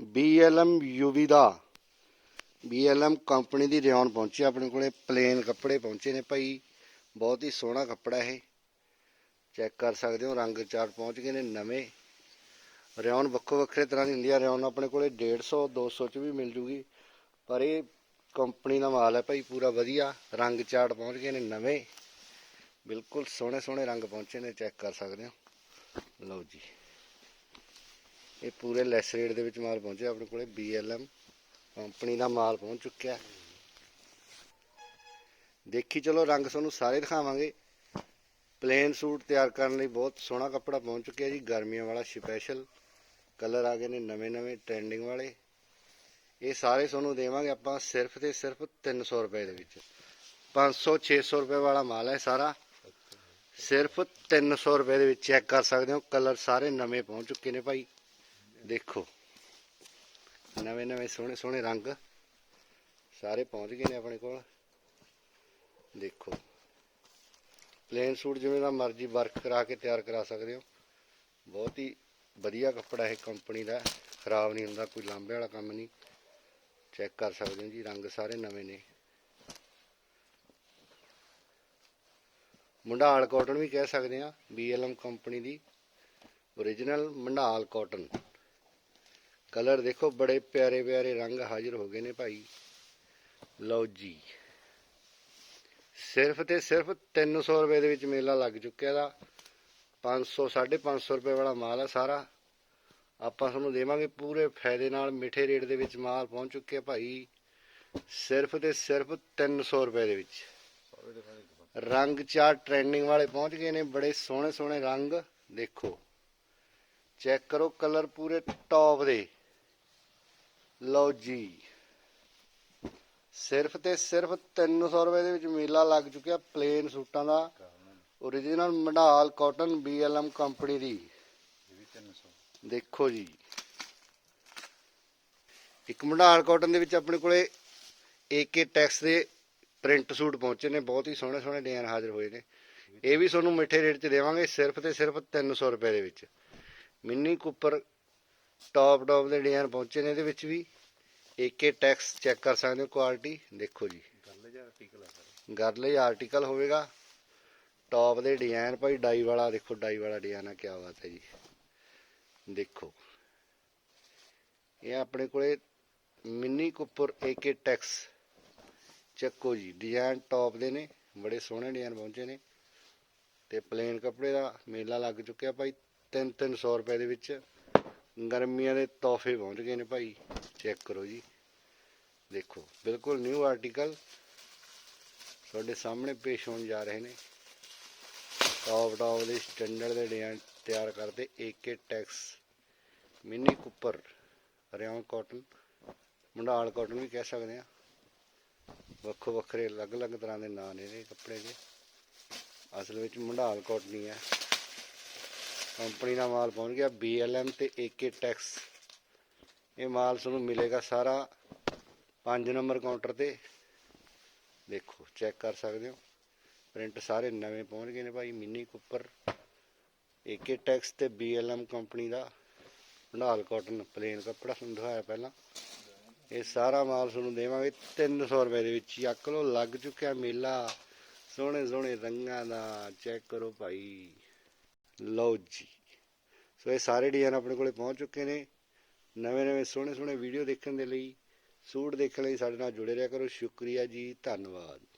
BLM UV ਦਾ BLM company ਦੀ ਰਿਆਨ ਪਹੁੰਚੀ ਆਪਣੇ ਕੋਲੇ ਪਲੇਨ ਕੱਪੜੇ ਪਹੁੰਚੇ ਨੇ ਭਾਈ। ਬਹੁਤ ਹੀ ਸੋਹਣਾ ਕੱਪੜਾ ਇਹ। ਚੈੱਕ ਕਰ ਸਕਦੇ ਹੋ, ਰੰਗ ਚਾਰਟ ਪਹੁੰਚ ਗਏ ਨੇ ਨਵੇਂ। ਰਿਆਨ ਵੱਖੋ ਵੱਖਰੇ ਤਰ੍ਹਾਂ ਦੀ ਹੁੰਦੀ ਆ। ਰਿਆਨ ਆਪਣੇ ਕੋਲੇ 150 200 ਚ ਵੀ ਮਿਲ ਜੂਗੀ। ਪਰ ਇਹ ਕੰਪਨੀ ਦਾ ਮਾਲ ਹੈ ਭਾਈ, ਪੂਰਾ ਵਧੀਆ। ਰੰਗ ਚਾਰਟ ਪਹੁੰਚ ਗਏ ਨੇ ਨਵੇਂ। ਬਿਲਕੁਲ ਸੋਹਣੇ ਸੋਹਣੇ ਰੰਗ ਪਹੁੰਚੇ ਨੇ। ਚੈੱਕ ਕਰ ਸਕਦੇ ਹੋ। ਲਓ ਜੀ। ਇਹ ਪੂਰੇ ਲੈਸ ਰੇਟ ਦੇ ਵਿੱਚ ਮਾਲ ਪਹੁੰਚਿਆ, ਆਪਣੇ ਕੋਲੇ BLM ਕੰਪਨੀ ਦਾ ਮਾਲ ਪਹੁੰਚ ਚੁੱਕਿਆ। ਦੇਖੀ ਚਲੋ, ਰੰਗ ਤੁਹਾਨੂੰ ਸਾਰੇ ਦਿਖਾਵਾਂਗੇ। ਪਲੇਨ ਸੂਟ ਤਿਆਰ ਕਰਨ ਲਈ ਬਹੁਤ ਸੋਹਣਾ ਕੱਪੜਾ ਪਹੁੰਚ ਚੁੱਕਿਆ ਜੀ। ਗਰਮੀਆਂ ਵਾਲਾ ਸਪੈਸ਼ਲ ਕਲਰ ਆ ਗਏ ਨੇ ਨਵੇਂ ਨਵੇਂ ਟ੍ਰੈਂਡਿੰਗ ਵਾਲੇ। ਇਹ ਸਾਰੇ ਤੁਹਾਨੂੰ ਦੇਵਾਂਗੇ ਆਪਾਂ ਸਿਰਫ ਤੇ ਸਿਰਫ 300 ਰੁਪਏ ਦੇ ਵਿੱਚ। 500 600 ਰੁਪਏ ਵਾਲਾ ਮਾਲ ਹੈ ਸਾਰਾ। ਸਿਰਫ 300 ਰੁਪਏ ਦੇ ਵਿੱਚ ਚੈੱਕ ਕਰ ਸਕਦੇ ਹੋ। ਕਲਰ ਸਾਰੇ ਨਵੇਂ ਪਹੁੰਚ ਚੁੱਕੇ ਨੇ ਭਾਈ। ਦੇਖੋ। ਨਵੇਂ ਨਵੇਂ ਸੋਹਣੇ ਸੋਹਣੇ ਰੰਗ ਸਾਰੇ ਪਹੁੰਚ ਗਏ ਨੇ ਆਪਣੇ ਕੋਲ। ਦੇਖੋ। ਪਲੇਨ ਸੂਟ ਜਿਵੇਂ ਦਾ ਮਰਜ਼ੀ ਵਰਕ ਕਰਾ ਕੇ ਤਿਆਰ ਕਰਾ ਸਕਦੇ ਹੋ। ਬਹੁਤ ਹੀ ਵਧੀਆ ਕੱਪੜਾ ਇਹ ਕੰਪਨੀ ਦਾ। ਖਰਾਬ ਨਹੀਂ ਹੁੰਦਾ, ਕੋਈ ਲਾਂਬੇ ਵਾਲਾ ਕੰਮ ਨਹੀਂ। ਚੈੱਕ ਕਰ ਸਕਦੇ ਹੋ ਜੀ, ਰੰਗ ਸਾਰੇ ਨਵੇਂ ਨੇ। ਮੰਡਾਲ ਕਾਟਨ ਵੀ ਕਹਿ ਸਕਦੇ ਆ BLM ਕੰਪਨੀ ਦੀ। Origignal ਮੰਡਾਲ ਕਾਟਨ ਕਲਰ ਦੇਖੋ, ਬੜੇ ਪਿਆਰੇ ਪਿਆਰੇ ਰੰਗ ਹਾਜ਼ਰ ਹੋ ਗਏ ਨੇ ਭਾਈ। ਲਓ ਜੀ। ਸਿਰਫ ਤੇ ਸਿਰਫ 300 ਰੁਪਏ ਦੇ ਵਿੱਚ ਮੇਲਾ ਲੱਗ ਚੁੱਕਿਆ ਦਾ 500 550 ਰੁਪਏ ਵਾਲਾ ਮਾਲ ਹੈ ਸਾਰਾ। ਆਪਾਂ ਤੁਹਾਨੂੰ ਦੇਵਾਂਗੇ ਪੂਰੇ ਫਾਇਦੇ ਨਾਲ, ਮਿੱਠੇ ਰੇਟ ਦੇ ਵਿੱਚ ਮਾਲ ਪਹੁੰਚ ਚੁੱਕਿਆ ਭਾਈ। ਸਿਰਫ ਤੇ ਸਿਰਫ 300 ਰੁਪਏ ਦੇ ਵਿੱਚ। ਰੰਗ ਚਾਰ ਟ੍ਰੈਂਡਿੰਗ ਵਾਲੇ ਪਹੁੰਚ ਗਏ ਨੇ, ਬੜੇ ਸੋਹਣੇ ਸੋਹਣੇ ਰੰਗ। ਦੇਖੋ। ਚੈੱਕ ਕਰੋ ਕਲਰ ਪੂਰੇ ਟੌਪ ਦੇ। ਲਓ ਜੀ। ਸਿਰਫ ਤੇ ਸਿਰਫ 300 ਰੁਪਏ ਦੇ ਵਿੱਚ ਮੇਲਾ ਲੱਗ ਚੁੱਕਿਆ ਪਲੇਨ ਸੂਟਾਂ ਦਾ। origignal Mandal cotton BLM company ਦੀ। ਦੇਖੋ ਜੀ। ਇੱਕ ਮੰਡਾਲ ਕਾਟਨ ਦੇ ਵਿੱਚ ਆਪਣੇ ਕੋਲੇ AK ਟੈਕਸ ਦੇ ਪ੍ਰਿੰਟ ਸੂਟ ਪਹੁੰਚੇ ਨੇ ਬਹੁਤ ਹੀ ਸੋਹਣੇ ਸੋਹਣੇ ਡਿਜ਼ਾਈਨ ਹਾਜ਼ਰ ਹੋਏ ਨੇ। ਇਹ ਵੀ ਤੁਹਾਨੂੰ ਮਿੱਠੇ ਰੇਟ 'ਚ ਦੇਵਾਂਗੇ ਸਿਰਫ ਤੇ ਸਿਰਫ 300 ਰੁਪਏ ਦੇ ਵਿੱਚ। ਮਿੰਨੀ ਕੁੱਪਰ ਟੌਪ ਟੌਪ ਦੇ ਡਿਜ਼ਾਈਨ ਪਹੁੰਚੇ ਨੇ ਇਹਦੇ ਵਿੱਚ ਵੀ। ਏਕੇ ਟੈਕਸ ਚੈੱਕ ਕਰ ਸਕਦੇ ਹੋ ਕੁਆਲਿਟੀ ਦੇਖੋ ਜੀ। ਗਰਲੇ ਆਰਟੀਕਲ ਹੋਵੇਗਾ। ਟੌਪ ਦੇ ਡਿਜ਼ਾਈਨ ਭਾਈ ਡਾਈ ਵਾਲਾ, ਦੇਖੋ ਡਾਈ ਵਾਲਾ ਡਿਜ਼ਾਈਨ ਆ ਕੀ ਬਾਤ ਹੈ ਜੀ। ਦੇਖੋ। ਇਹ ਆਪਣੇ ਕੋਲੇ ਮਿੰਨੀ ਕੁੱਪਰ AK ਟੈਕਸ ਚੱਕੋ ਜੀ। ਡਿਜ਼ਾਈਨ ਟੌਪ ਦੇ ਨੇ, ਬੜੇ ਸੋਹਣੇ ਡਿਜ਼ਾਈਨ ਪਹੁੰਚੇ ਨੇ। ਤੇ ਪਲੇਨ ਕੱਪੜੇ ਦਾ ਮੇਲਾ ਲੱਗ ਚੁੱਕਿਆ ਭਾਈ 3-300 ਰੁਪਏ ਦੇ ਵਿੱਚ। ਗਰਮੀਆਂ ਦੇ ਤੋਹਫੇ ਪਹੁੰਚ ਗਏ ਨੇ ਭਾਈ ਚੈੱਕ ਕਰੋ ਜੀ। ਦੇਖੋ, ਬਿਲਕੁਲ ਨਿਊ ਆਰਟੀਕਲ ਤੁਹਾਡੇ ਸਾਹਮਣੇ ਪੇਸ਼ ਹੋਣ ਜਾ ਰਹੇ ਨੇ। ਟੌਪ ਟੌਪ ਦੇ ਸਟੈਂਡਰਡ ਦੇ ਡਿਜ਼ਾਈਨ ਤਿਆਰ ਕਰਦੇ AK ਟੈਕਸ ਮਿੰਨੀ ਕੁੱਪਰ ਰਿਆਨ ਕਾਟਨ ਮੰਡਾਲ ਕਾਟਨ ਵੀ ਕਹਿ ਸਕਦੇ ਆ। ਵੱਖੋ ਵੱਖਰੇ ਅਲੱਗ-ਅਲੱਗ ਤਰ੍ਹਾਂ ਦੇ ਨਾਂ ਨੇ ਇਹਦੇ ਕੱਪੜੇ ਦੇ। ਅਸਲ ਵਿੱਚ ਮੰਡਾਲ ਕਾਟਨ ਹੀ ਹੈ ਕੰਪਨੀ ਦਾ ਮਾਲ ਪਹੁੰਚ ਗਿਆ BLM ਤੇ AK ਟੈਕਸ ਇਹ ਮਾਲ ਤੁਹਾਨੂੰ ਮਿਲੇਗਾ ਸਾਰਾ 5 ਨੰਬਰ ਕਾਊਂਟਰ ਤੇ। ਦੇਖੋ, ਚੈੱਕ ਕਰ ਸਕਦੇ ਹੋ। ਪ੍ਰਿੰਟ ਸਾਰੇ ਨਵੇਂ ਪਹੁੰਚ ਗਏ ਨੇ ਭਾਈ ਮਿੰਨੀ ਕੁੱਪਰ AK ਟੈਕਸ ਤੇ BLM ਕੰਪਨੀ ਦਾ। ਭੰਡਾਲ ਕਾਟਨ ਪਲੇਨ ਕੱਪੜਾ ਤੁਹਾਨੂੰ ਦਿਖਾਇਆ ਪਹਿਲਾਂ। ਇਹ ਸਾਰਾ ਮਾਲ ਤੁਹਾਨੂੰ ਦੇਵਾਂਗੇ 300 ਰੁਪਏ ਦੇ ਵਿੱਚ ਹੀ। ਅੱਕ ਲੱਗ ਚੁੱਕਿਆ ਮੇਲਾ। ਸੋਹਣੇ ਸੋਹਣੇ ਰੰਗਾਂ ਦਾ। ਚੈੱਕ ਕਰੋ ਭਾਈ। ਲਓ ਜੀ। ਸੋ ਇਹ ਸਾਰੇ ਡਿਜ਼ਾਈਨ ਆਪਣੇ ਕੋਲੇ ਪਹੁੰਚ ਚੁੱਕੇ ਨੇ। ਨਵੇਂ ਨਵੇਂ ਸੋਹਣੇ ਸੋਹਣੇ ਵੀਡੀਓ ਦੇਖਣ ਦੇ ਲਈ, ਸੂਟ ਦੇਖਣ ਲਈ ਸਾਡੇ ਨਾਲ ਜੁੜੇ ਰਿਹਾ ਕਰੋ। ਸ਼ੁਕਰੀਆ ਜੀ, ਧੰਨਵਾਦ।